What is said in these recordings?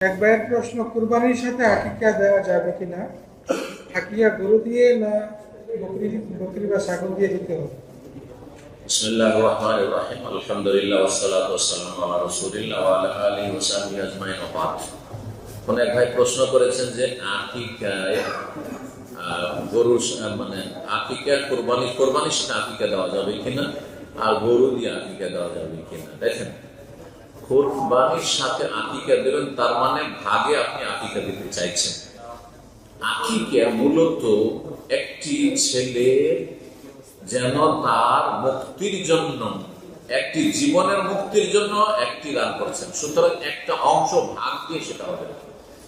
এক ভাইয়ের প্রশ্ন কুরবানির সাথে আকিকা দেওয়া যাবে কিনা আকিকা গরু দিয়ে না বকরি বকরি বা ছাগল দিয়ে দিতে হবে بسم الله الرحمن الرحيم الحمد لله والصلاة والسلام على رسول الله وعلى آله وصحبه أجمعين وبعد কোন এক ভাই প্রশ্ন করেছেন যে আকিকায় আহ, গরুর সা- মানে আকিকা কোরবানি কোরবানির সাথে আকিকা দেওয়া যাবে কিনা আর গরু দিয়ে আকিকা দেওয়া যাবে কিনা দেখেন কোরবানির সাথে আকিকা দেবেন তার মানে ভাগে আপনি আকিকা দিতে চাইছেন। আকিকা মূলত একটি ছেলে যেন তার মুক্তির জন্য, একটি জীবনের মুক্তির জন্য একটি দান করছেন। সুতরাং একটা অংশ ভাগ দিয়ে সেটা হবে।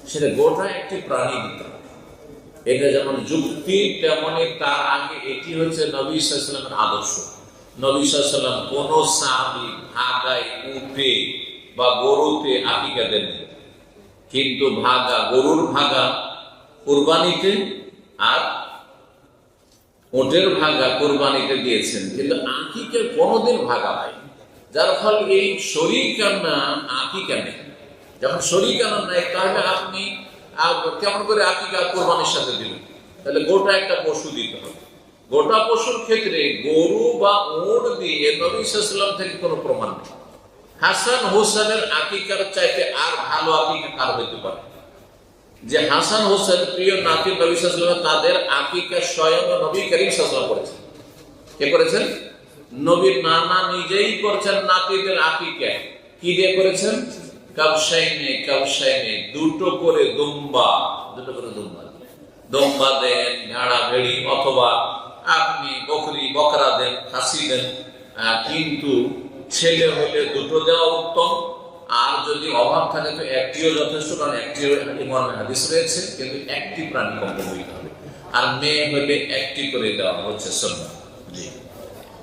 সেটা গোটা একটি প্রাণী দিতে এটা যেমন যুক্তি, তেমনি তার আগে এটি হচ্ছে নবী সাল্লামের আদর্শ। নবী সাল্লাম কোন সাহাবি ভাগায় উঠে বা গরুতে আকিকা দেননি কিন্তু ভাগা, গরুর ভাগা কোরবানিতে আর ওটের ভাগা কোরবানিতে দিয়েছেন। কিন্তু আকিকে কোনোদিন ভাগা হয় যার ফলে এই শরীরকানা আকিকা নেই। যখন শরীরকানা নেই, তাহলে আপনি কেমন করে আকিকা কোরবানির সাথে দিলেন? তাহলে গোটা একটা পশু দিতে হবে। গোটা পশুর ক্ষেত্রে গরু বা ওট দিয়ে নবী সাল্লাম থেকে কোনো প্রমাণ নেই। হাসান হোসেনের আকিকার চাইতে আর ভালো আকিকা কার হইতে পারে? যে হাসান হোসেন প্রিয় নাতি নবী তাদের আকিকা স্বয়ং নবী করিম সাল্লাম করেছেন। কে করেছেন? নবীর নানা নিজেই করছেন নাতিদের আকিকা। কি দিয়ে করেছেন? কাবসাইনে কাবসাইনে দুটো করে দুম্বা। দুটো করে দুম্বা। দম্বা দেন ভেড়া ভেড়ি অথবা আপনি বকরি, বকরা দেন, খাসি দেন। কিন্তু ছেলে হলে দুটো দেওয়া উত্তম, আর যদি অভাব থাকে তো একটিও যথেষ্ট, কারণ একটিও মর্মে হাদিস রয়েছে, কিন্তু একটি প্রাণী হইতে হবে। আর মেয়ে হলে একটি করে দেওয়া হচ্ছে সন্ধ্যা জি।